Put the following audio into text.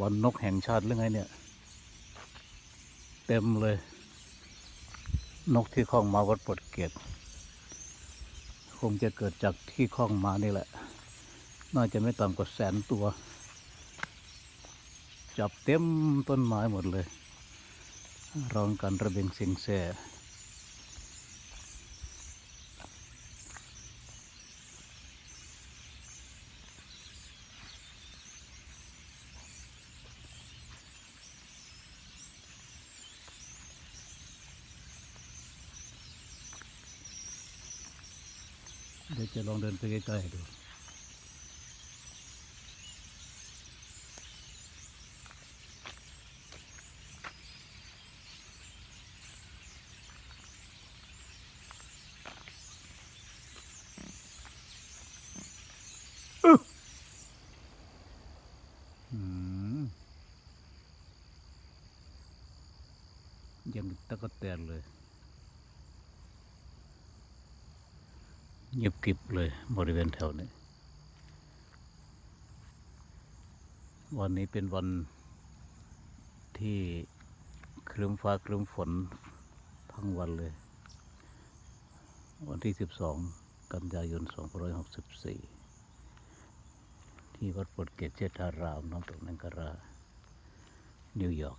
วันนกแห่งชาติเรื่องไงเนี่ย เต็มเลย นกที่คล้องมาวัดปดเกตคงจะเกิดจากที่คล้องมานี่แหละ น่าจะไม่ต่ำกว่าแสนตัว จับเต็มต้นไม้หมดเลยร้องกันระเบงเสียงแซ่ เดี๋ยวจะลองเดินไปใกล้ๆดูอืมยังตะกะแตนเลย เงียบกริบเลยบริเวณแถวนี้ วันนี้เป็นวันที่ครึ้มฟ้าครึ้มฝนทั้งวันเลย วันที่ 12 กันยายน 2564 ที่วัดปดเกตเจตารามน้ำตกนังการา นิวยอร์ก